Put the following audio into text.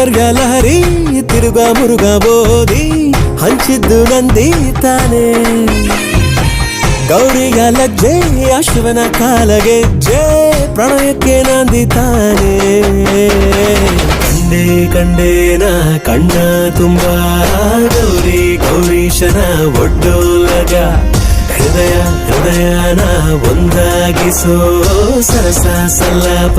ಹರಿ ತಿರುಗ ಮುರುಗ ಬೋದಿ ಹಂಚಿದ್ದು ನಂದಿ ತಾನೇ. ಗೌರಿಯ ಲಜ್ಜೆ, ಅಶ್ವನ ಕಾಲಗೆಜ್ಜೆ ಪ್ರಣಯಕ್ಕೆ ನಂದಿತಾನೆ ತಾನೇ. ಕಂಡೆ ಕಂಡೇನ, ಕಣ್ಣ ತುಂಬ ಗೌರಿ, ಗೌರೀಶನ ಒಡ್ಡೋಲಗ. ಹೃದಯ ಹೃದಯನ ಒಂದಾಗಿಸೋ ಸರಸ ಸಲ್ಲಾಪ